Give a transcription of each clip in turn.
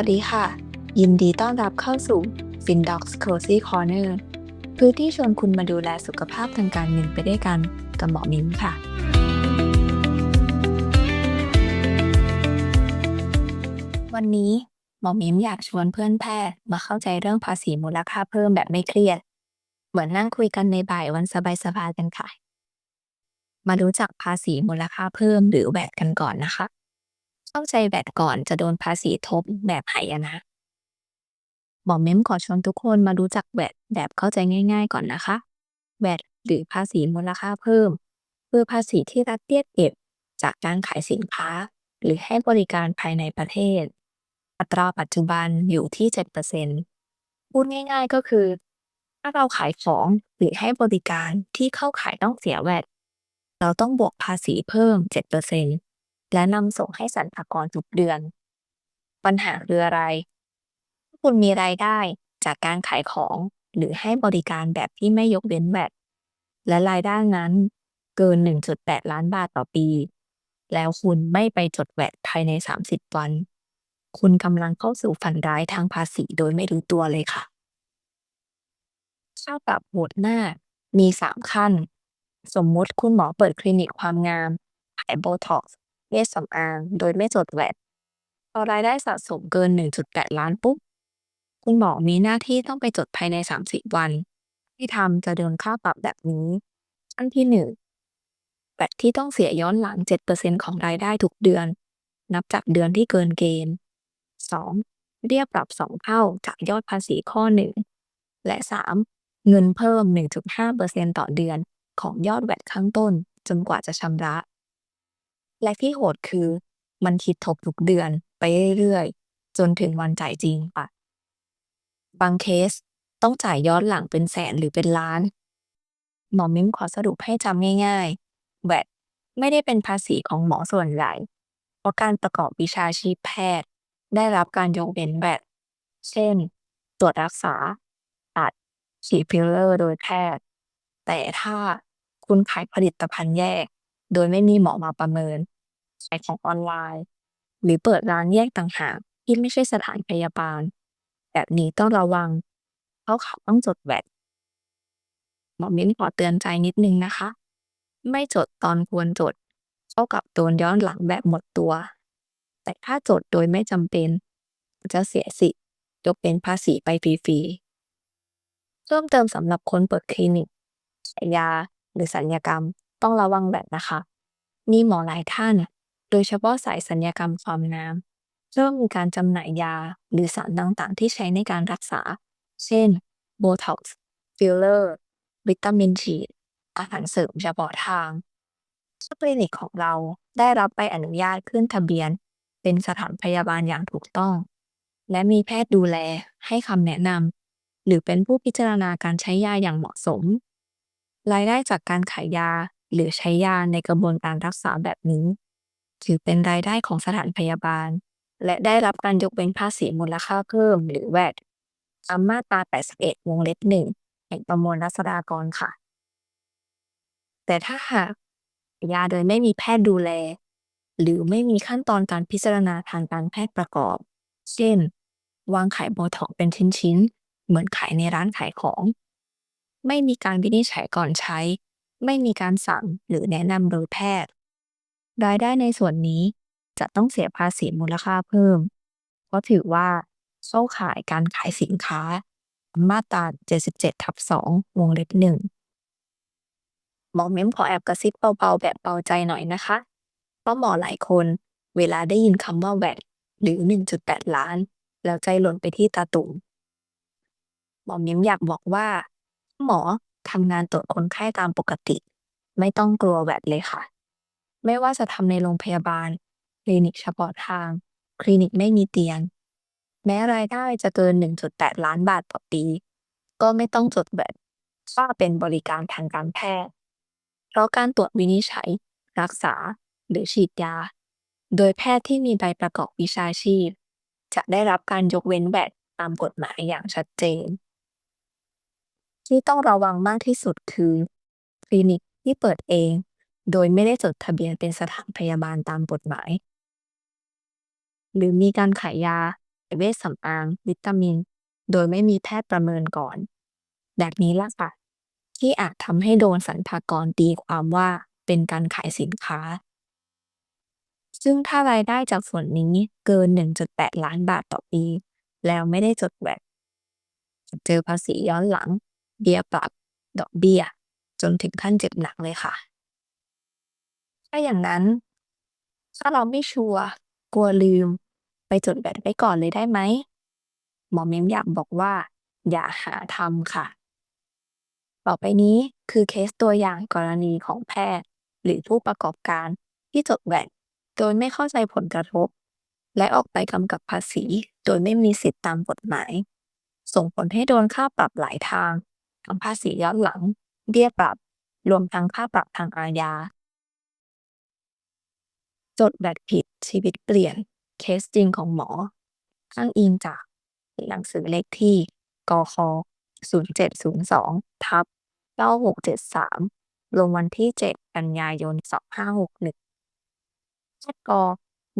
วัสดีค่ะ ยินดีต้อนรับเข้าสู่ FinDocs Cozy Corner พื้นที่ชวนคุณมาดูแลสุขภาพทางการเงินไปด้วยกันกับหมอมิ้มค่ะ วันนี้หมอมิ้มอยากชวนเพื่อนแพทย์มาเข้าใจเรื่องภาษีมูลค่าเพิ่มแบบไม่เครียด เหมือนนั่งคุยกันในบ่ายวันสบายๆกันค่ะ มารู้จักภาษีมูลค่าเพิ่มหรือแวดกันก่อนนะคะ เข้าใจแวดก่อนจะโดนภาษีทบแบบหายนะ หมอเม้มขอชวนทุกคนมารู้จักแวดแบบเข้าใจง่าย ๆ ก่อนนะคะแวดหรือภาษีมูลค่าเพิ่ม คือภาษีที่รัฐเรียกเก็บจากการขายสินค้า หรือให้บริการภายในประเทศ อัตราปัจจุบันอยู่ที่ 7%พูดง่ายๆก็คือ ถ้าเราขายของหรือให้บริการที่เข้าขายต้องเสียแวดเราต้องบวกภาษีเพิ่ม 7% และนำส่งให้สรรพากรทุกเดือน ปัญหาคืออะไร ถ้าคุณมีรายได้จากการขายของหรือให้บริการแบบที่ไม่ยกเว้นแวดและรายได้นั้นเกิน 1.8 ล้านบาทต่อปี แล้วคุณไม่ไปจดแวดภายใน 30 วัน คุณกำลังเข้าสู่ฝันร้ายทางภาษีโดยไม่รู้ตัวเลยค่ะค่าปรับโหดหน้ามี 3 ขั้น สมมติคุณหมอเปิดคลินิกความงามขายโบท็อกซ์ ชสำอางโดยไม่จดแวดพอรายได้สะสมเกิน 1.8 ล้านปุ๊บ คุณหมอมีหน้าที่ต้องไปจดภายใน 30 วัน ที่ทำจะโดนค่าปรับแบบนี้ ขั้นที่ 1แวดที่ต้องเสียย้อนหลัง 7%ของรายได้ทุกเดือน นับจากเดือนที่เกินเกณฑ์ 2. เรียกปรับ 2 เท่าจากยอดภาษีข้อ 1 และ 3. เงินเพิ่ม 1.5%ต่อเดือนของยอดแวดข้างต้นจนกว่าจะชำระ และที่โหดคือมันคิดทบทุกเดือนไปเรื่อยๆ จนถึงวันจ่ายจริงค่ะ บางเคสต้องจ่ายย้อนหลังเป็นแสนหรือเป็นล้าน หมอมิ้มขอสรุปให้จำง่ายๆแวดไม่ได้เป็นภาษีของหมอส่วนใหญ่ เพราะการประกอบวิชาชีพแพทย์ ได้รับการยกเว้นแวดเช่น ตรวจรักษา ตัดฉีดฟิลเลอร์โดยแพทย์ แต่ถ้าคุณขายผลิตภัณฑ์แยก โดยไม่มีหมอมาประเมินขายของออนไลน์ หรือเปิดร้านแยกต่างหากที่ไม่ใช่สถานพยาบาล แบบนี้ต้องระวัง เพราะเขาต้องจดแวดหมอมิ้นขอเตือนใจนิดนึงนะคะ ไม่จดตอนควรจด เท่ากับโดนย้อนหลังแบบหมดตัว แต่ถ้าจดโดยไม่จำเป็น จะเสียสิทธิ์ยกเว้นภาษีไปฟรีๆเพิ่มเติมสำหรับคนเปิดคลินิกขายยาหรือศัลยกรรม ต้องระวังแวดนะคะ มีหมอหลายท่าน โดยเฉพาะสายศัลยกรรมความงามเริ่มมีการจำหน่ายยาหรือสารต่างๆ ที่ใช้ในการรักษา เช่นโบท็อกซ์ฟิลเลอร์วิตามินฉีดอาหารเสริมเฉพาะทางถ้าคลินิกของเราได้รับใบอนุญาตขึ้นทะเบียน เป็นสถานพยาบาลอย่างถูกต้อง และมีแพทย์ดูแลให้คำแนะนำหรือเป็นผู้พิจารณาการใช้ยาอย่างเหมาะสม รายได้จากการขายยา หรือใช้ยาในกระบวนการรักษาแบบนี้ ถือเป็นรายได้ของสถานพยาบาล และได้รับการยกเว้นภาษีมูลค่าเพิ่มหรือแวดตามมาตรา 81 วงเล็บ1แห่งประมวลรัษฎากรค่ะ แต่ถ้าหากยาโดยไม่มีแพทย์ดูแล หรือไม่มีขั้นตอนการพิจารณาทางการแพทย์ประกอบ เช่น วางขายโบท็อกเป็นชิ้นๆ เหมือนขายในร้านขายของ ไม่มีการวินิจฉัยก่อนใช้ ไม่มีการสั่งหรือแนะนำโดยแพทย์ รายได้ในส่วนนี้จะต้องเสียภาษีมูลค่าเพิ่ม เพราะถือว่าเข้าขายการขายสินค้า มาตรา 77 ทับ 2 วงเล็บ1หมอเม้มขอแอบกระซิบเบาๆ แบบเบาใจหน่อยนะคะ เพราะหมอหลายคนเวลาได้ยินคำว่าแวดหรือ 1.8 ล้าน แล้วใจหล่นไปที่ตาตุ่มหมอเม้มอยากบอกว่า หมอ ทำงานตรวจคนไข้ตามปกติ ไม่ต้องกลัวแวดเลยค่ะ ไม่ว่าจะทำในโรงพยาบาล คลินิกเฉพาะทาง คลินิกไม่มีเตียง แม้รายได้จะเกิน 1.8 ล้านบาทต่อปี ก็ไม่ต้องจดแวดว่าเป็นบริการทางการแพทย์ เพราะการตรวจวินิจฉัย รักษา หรือฉีดยา โดยแพทย์ที่มีใบประกอบวิชาชีพ จะได้รับการยกเว้นแวดตามกฎหมายอย่างชัดเจน ที่ต้องระวังมากที่สุดคือ คลินิกที่เปิดเอง โดยไม่ได้จดทะเบียนเป็นสถานพยาบาลตามกฎหมาย หรือมีการขายยาเวชสำอาง วิตามิน โดยไม่มีแพทย์ประเมินก่อน แบบนี้ล่ะค่ะ ที่อาจทำให้โดนสรรพากรตีความว่าเป็นการขายสินค้า ซึ่งถ้ารายได้จากส่วนนี้เกิน 1.8 ล้านบาทต่อปี แล้วไม่ได้จด VAT จะเจอภาษีย้อนหลัง เบี้ยปรับดอกเบี้ย จนถึงขั้นเจ็บหนักเลยค่ะ ถ้าอย่างนั้น ถ้าเราไม่ชัวร์กลัวลืม ไปจด VAT ไว้ก่อนเลยได้ไหม?หมอเม้มอยากบอกว่า อย่าหาทำค่ะ ต่อไปนี้คือเคสตัวอย่างกรณีของแพทย์ หรือผู้ประกอบการที่จด VAT โดยไม่เข้าใจผลกระทบ และออกใบกำกับภาษี โดยไม่มีสิทธิตามกฎหมาย ส่งผลให้โดนค่าปรับหลายทาง ทั้งภาษีย้อนหลัง เบี้ยปรับ รวมทั้งค่าปรับทางอาญา จด VAT ผิดชีวิตเปลี่ยน เคสจริงของหมอ อ้างอิงจากหนังสือเลขที่กค.0702/9673 ลงวันที่ 7 กันยายน 2561แพทย์ก.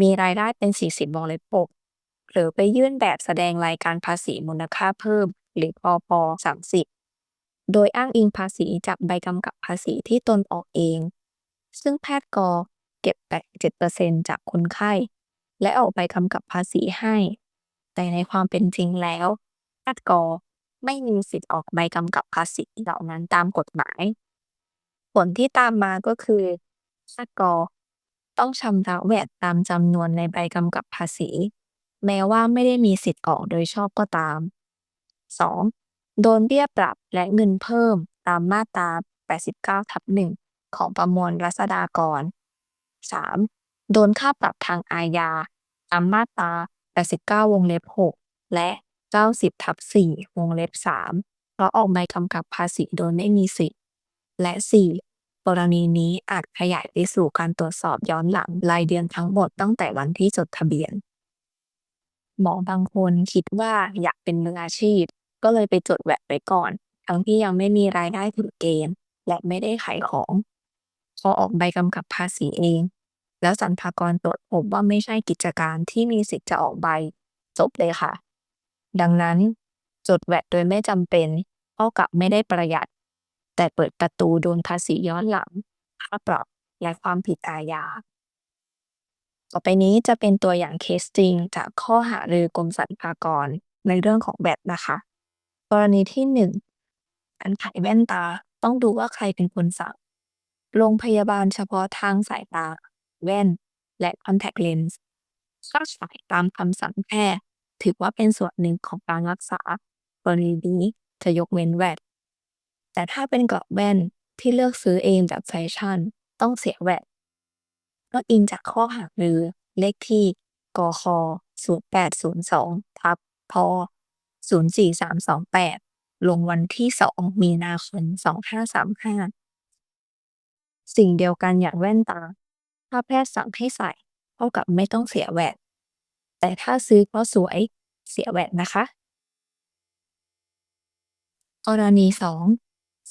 มีรายได้เป็น 40วงเล็บ6เผลอไปยื่นแบบแสดงรายการภาษีมูลค่าเพิ่ม หรือพป.30 โดยอ้างอิงภาษีจากใบกำกับภาษีที่ตนออกเอง ซึ่งแพทย์ก.เก็บ 87%จากคนไข้ และออกใบกำกับภาษีให้ แต่ในความเป็นจริงแล้ว แพทย์ก.ไม่มีสิทธิ์ออกใบกำกับภาษีเหล่านั้นตามกฎหมาย ผลที่ตามมาก็คือแพทย์ก.ต้องชำระ VAT ตามจำนวนในใบกำกับภาษี แม้ว่าไม่ได้มีสิทธิ์ออกโดยชอบก็ตาม 2. โดนเบี้ยปรับและเงินเพิ่มตามมาตรา 89/1ของประมวลรัษฎากร 3. โดนค่าปรับทางอาญาตามมาตรา 89 วงเล็บ 6 และ 90/4วงเล็บ 3 เพราะออกใบกำกับภาษีโดยไม่มีสิทธิ์ และ 4. กรณีนี้อาจขยายไปสู่การตรวจสอบย้อนหลังรายเดือนทั้งหมดตั้งแต่วันที่จดทะเบียน หมอบางคนคิดว่าอยากเป็นมืออาชีพ ก็เลยไปจด VAT ไว้ก่อน ทั้งที่ยังไม่มีรายได้ถึงเกณฑ์ และไม่ได้ขายของ พอออกใบกำกับภาษีเอง แล้วสรรพากรตรวจพบว่าไม่ใช่กิจการที่มีสิทธิ์จะออกใบ จบเลยค่ะ ดังนั้น จด VAT โดยไม่จำเป็นเท่ากับไม่ได้ประหยัด แต่เปิดประตูโดนภาษีย้อนหลังค่าปรับและความผิดอาญาต่อไปนี้จะเป็นตัวอย่างเคสจริงจากข้อหารือกรมสรรพากรในเรื่องของ VAT นะคะ กรณีที่ 1 การขายแว่นตา ต้องดูว่าใครเป็นคนสั่ง โรงพยาบาลเฉพาะทางสายตา แว่น และ Contact Lens ถ้าขายตามคำสั่งแพทย์ ถือว่าเป็นส่วนหนึ่งของการรักษา กรณีนี้จะยกเว้น VAT แต่ถ้าเป็นกรอบแว่นที่เลือกซื้อเองจากแฟชั่น ต้องเสีย VAT ก็อิงจากข้อหารือ เลขที่ กค. 0802/ พ .04328 ลงวันที่ 2 มีนาคม 2535 สิ่งเดียวกันอย่างแว่นตา ถ้าแพทย์สั่งให้ใส่เท่ากับไม่ต้องเสีย VAT แต่ถ้าซื้อเพราะสวยเสีย VAT นะคะกรณี 2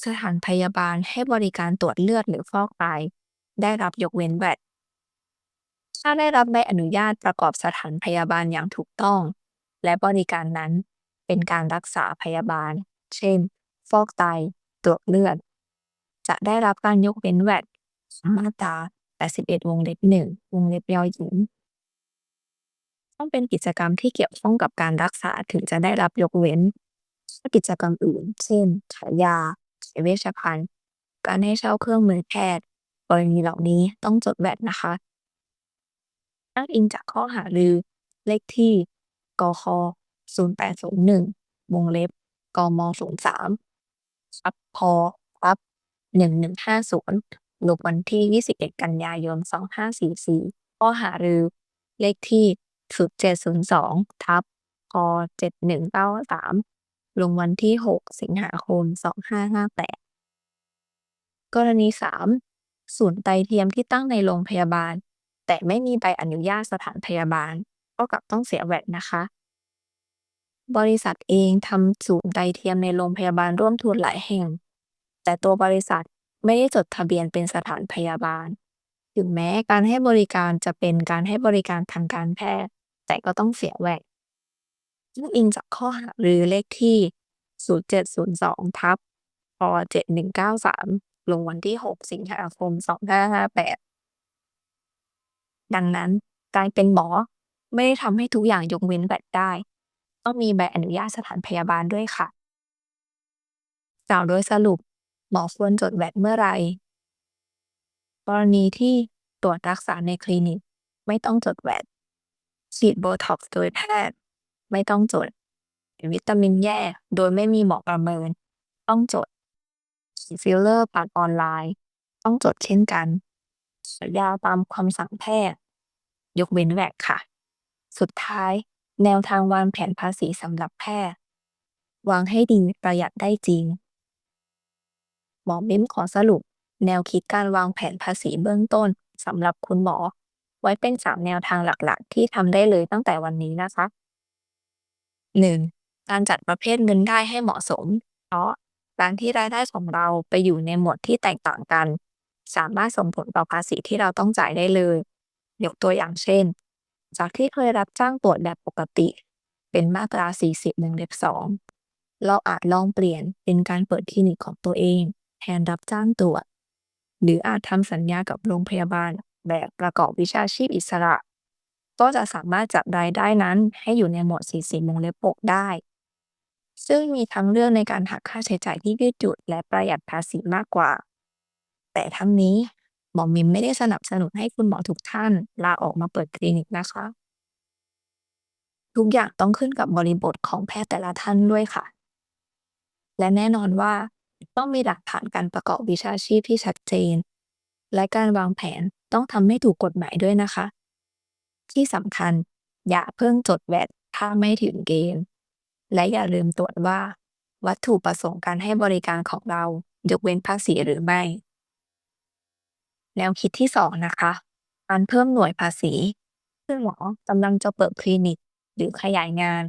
สถานพยาบาลให้บริการตรวจเลือดหรือฟอกไตได้รับยกเว้น VAT ถ้าได้รับใบอนุญาตประกอบสถานพยาบาลอย่างถูกต้อง และบริการนั้น เป็นการรักษาพยาบาล เช่น ฟอกไต ตรวจเลือด จะได้รับการยกเว้น VAT มาตรา 81 วงเล็บ 1 วงเล็บยอหญิง ต้องเป็นกิจกรรมที่เกี่ยวข้องกับการรักษาถึงจะได้รับยกเว้นถ้ากิจกรรมอื่น เช่น ขายยาขายเวชภัณฑ์ การให้เช่าเครื่องมือแพทย์ กรณีเหล่านี้ต้องจด VAT นะคะอ้างอิงจากข้อหารือ เลขที่ กค. 0801 วงเล็บ กม.03ทับพ.ทับ 1150 ลงวันที่ 21 กันยายน 2544 ข้อหารือ เลขที่ 0702 ทับพ.7193 ลงวันที่ 6 สิงหาคม 2558 กรณี 3 ศูนย์ไตเทียมที่ตั้งในโรงพยาบาล แต่ไม่มีใบอนุญาตสถานพยาบาลเท่ากับต้องเสีย VAT นะคะ บริษัทเองทำศูนย์ไตเทียมในโรงพยาบาลร่วมทุนหลายแห่ง แต่ตัวบริษัทไม่ได้จดทะเบียนเป็นสถานพยาบาล ถึงแม้การให้บริการจะเป็นการให้บริการทางการแพทย์ แต่ก็ต้องเสีย VAT ซึ่งอิงจากข้อหารือเลขที่ 0702 ทับป7193 ลงวันที่ 6 สิงหาคม 2558 ดังนั้นการเป็นหมอไม่ได้ทำให้ทุกอย่างยกเว้นแบตได้ ต้องมีใบอนุญาตสถานพยาบาลด้วยค่ะ กล่าวโดยสรุป หมอควรจดแวตเมื่อไร กรณีที่ตรวจรักษาในคลินิก ไม่ต้องจดแวตฉีดโบท็อกซ์โดยแพทย์ ไม่ต้องจด วิตามินแย่โดยไม่มีหมอประเมิน ต้องจดฉีดฟิลเลอร์ปากออนไลน์ ต้องจดเช่นกันยาตามคำสั่งแพทย์ ยกเว้นแวตค่ะ สุดท้าย แนวทางวางแผนภาษีสำหรับแพทย์ วางให้ดีประหยัดได้จริง หมอมิ้มขอสรุป แนวคิดการวางแผนภาษีเบื้องต้นสำหรับคุณหมอ ไว้เป็น3แนวทางหลักๆ ที่ทำได้เลยตั้งแต่วันนี้นะคะ 1. การจัดประเภทเงินได้ให้เหมาะสม เพราะการที่รายได้ของเราไปอยู่ในหมวดที่แตกต่างกัน สามารถส่งผลต่อภาษีที่เราต้องจ่ายได้เลย ยกตัวอย่างเช่น จากที่เคยรับจ้างตรวจแบบปกติ เป็นมาตรา 40วงเล็บ2เราอาจลองเปลี่ยนเป็นการเปิดคลินิกของตัวเอง แทนรับจ้างตรวจ หรืออาจทำสัญญากับโรงพยาบาลแบบประกอบวิชาชีพอิสระ ก็จะสามารถจัดรายได้นั้นให้อยู่ในหมวด40วงเล็บ6ได้ ซึ่งมีทั้งเรื่องในการหักค่าใช้จ่ายที่ยืดหยุ่นและประหยัดภาษีมากกว่า แต่ทั้งนี้ หมอมิมไม่ได้สนับสนุนให้คุณหมอทุกท่าน ลาออกมาเปิดคลินิกนะคะ ทุกอย่างต้องขึ้นกับบริบทของแพทย์แต่ละท่านด้วยค่ะ และแน่นอนว่าต้องมีหลักฐานการประกอบวิชาชีพที่ชัดเจน และการวางแผนต้องทำให้ถูกกฎหมายด้วยนะคะ ที่สำคัญอย่าเพิ่งจดแวตถ้าไม่ถึงเกณฑ์ และอย่าลืมตรวจว่า วัตถุประสงค์การให้บริการของเรายกเว้นภาษีหรือไม่ แนวคิดที่2นะคะ การเพิ่มหน่วยภาษี ซึ่งหมอกำลังจะเปิดคลินิก หรือขยายงาน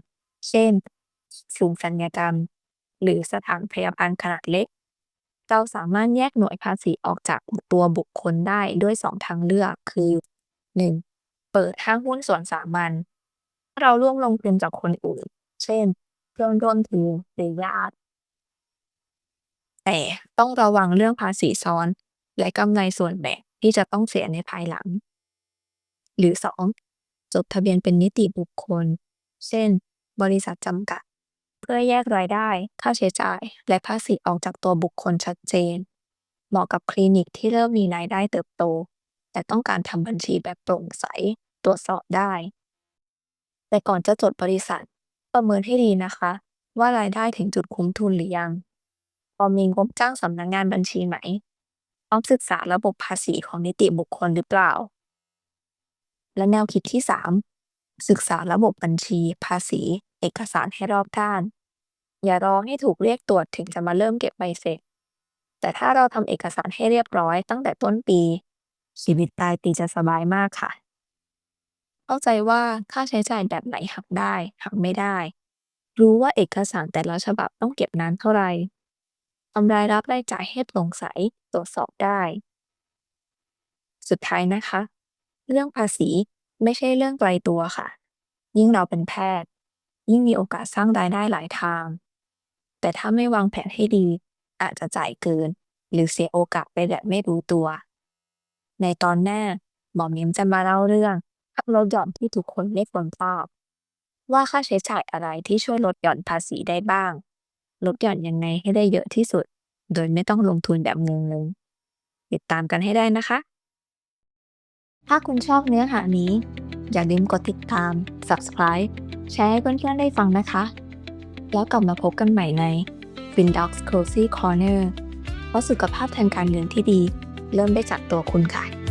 เช่นศูนย์ศัลยกรรม หรือสถานพยาบาลขนาดเล็ก เราสามารถแยกหน่วยภาษีออกจากตัวบุคคลได้ด้วย2ทางเลือกคือ 1. เปิดห้างหุ้นส่วนสามัญเราร่วมลงทุนจากคนอื่น เช่นเพื่อนร่วมทุนหรือญาติแต่ต้องระวังเรื่องภาษีซ้อน และกำไรส่วนแบ่งที่จะต้องเสียในภายหลัง หรือ 2. จดทะเบียนเป็นนิติบุคคล เช่น บริษัทจำกัด เพื่อแยกรายได้ ค่าใช้จ่าย และภาษีออกจากตัวบุคคลชัดเจน เหมาะกับคลินิกที่เริ่มมีรายได้เติบโต แต่ต้องการทำบัญชีแบบโปร่งใส ตรวจสอบได้ แต่ก่อนจะจดบริษัท ประเมินให้ดีนะคะ ว่ารายได้ถึงจุดคุ้มทุนหรือยังพอมีงบจ้างสำนักงานบัญชีไหม พร้อมศึกษาระบบภาษีของนิติบุคคลหรือเปล่า และแนวคิดที่ 3 ศึกษาระบบบัญชี ภาษี เอกสารให้รอบด้าน อย่ารอให้ถูกเรียกตรวจถึงจะมาเริ่มเก็บใบเสร็จ แต่ถ้าเราทำเอกสารให้เรียบร้อยตั้งแต่ต้นปี ชีวิตปลายปีจะสบายมากค่ะ เข้าใจว่าค่าใช้จ่ายแบบไหนหักได้หักไม่ได้ รู้ว่าเอกสารแต่ละฉบับต้องเก็บนานเท่าไหร่ ทำรายรับรายจ่ายให้โปร่งใสตรวจสอบได้ สุดท้ายนะคะ เรื่องภาษีไม่ใช่เรื่องไกลตัวค่ะ ยิ่งเราเป็นแพทย์ ยิ่งมีโอกาสสร้างรายได้หลายทาง แต่ถ้าไม่วางแผนให้ดี อาจจะจ่ายเกิน หรือเสียโอกาสไปแบบไม่รู้ตัว ในตอนหน้าหมอมิมจะมาเล่าเรื่องค่าลดหย่อนที่ทุกคนไม่ควรพลาดว่าค่าใช้จ่ายอะไรที่ช่วยลดหย่อนภาษีได้บ้าง ลดหย่อนยังไงให้ได้เยอะที่สุด โดยไม่ต้องลงทุนแบบงงๆติดตามกันให้ได้นะคะ ถ้าคุณชอบเนื้อหานี้ อย่าลืมกดติดตาม subscribe แชร์ให้เพื่อนๆได้ฟังนะคะ แล้วกลับมาพบกันใหม่ใน Findocs Cozy Corner เพราะสุขภาพทางการเงินที่ดี เริ่มได้จากตัวคุณค่ะ